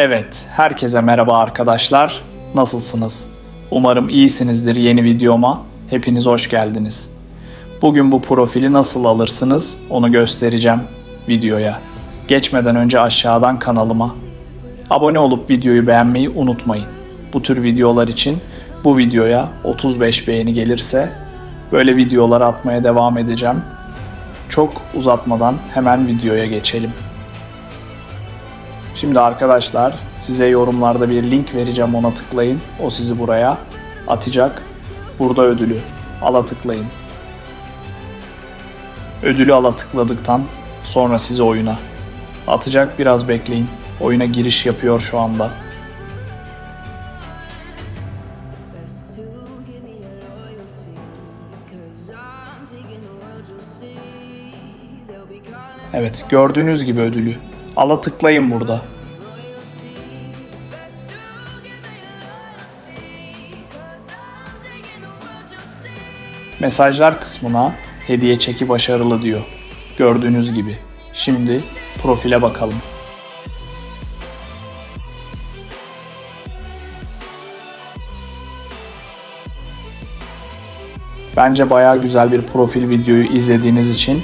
Evet, herkese merhaba arkadaşlar. Nasılsınız? Umarım iyisinizdir yeni videoma. Hepiniz hoş geldiniz. Bugün bu profili nasıl alırsınız onu göstereceğim videoya. Geçmeden önce aşağıdan kanalıma abone olup videoyu beğenmeyi unutmayın. Bu tür videolar için bu videoya 35 beğeni gelirse böyle videolar atmaya devam edeceğim. Çok uzatmadan hemen videoya geçelim. Şimdi arkadaşlar size yorumlarda bir link vereceğim ona tıklayın. O sizi buraya atacak. Burada ödülü ala tıklayın. Ödülü ala tıkladıktan sonra sizi oyuna atacak. Biraz bekleyin. Oyuna giriş yapıyor şu anda. Evet gördüğünüz gibi ödülü. Ala tıklayın burada. Mesajlar kısmına hediye çeki başarılı diyor. Gördüğünüz gibi. Şimdi profile bakalım. Bence bayağı güzel bir profil videoyu izlediğiniz için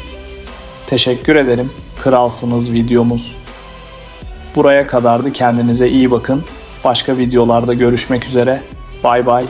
teşekkür ederim. Kralsınız videomuz. Buraya kadardı. Kendinize iyi bakın. Başka videolarda görüşmek üzere. Bay bay.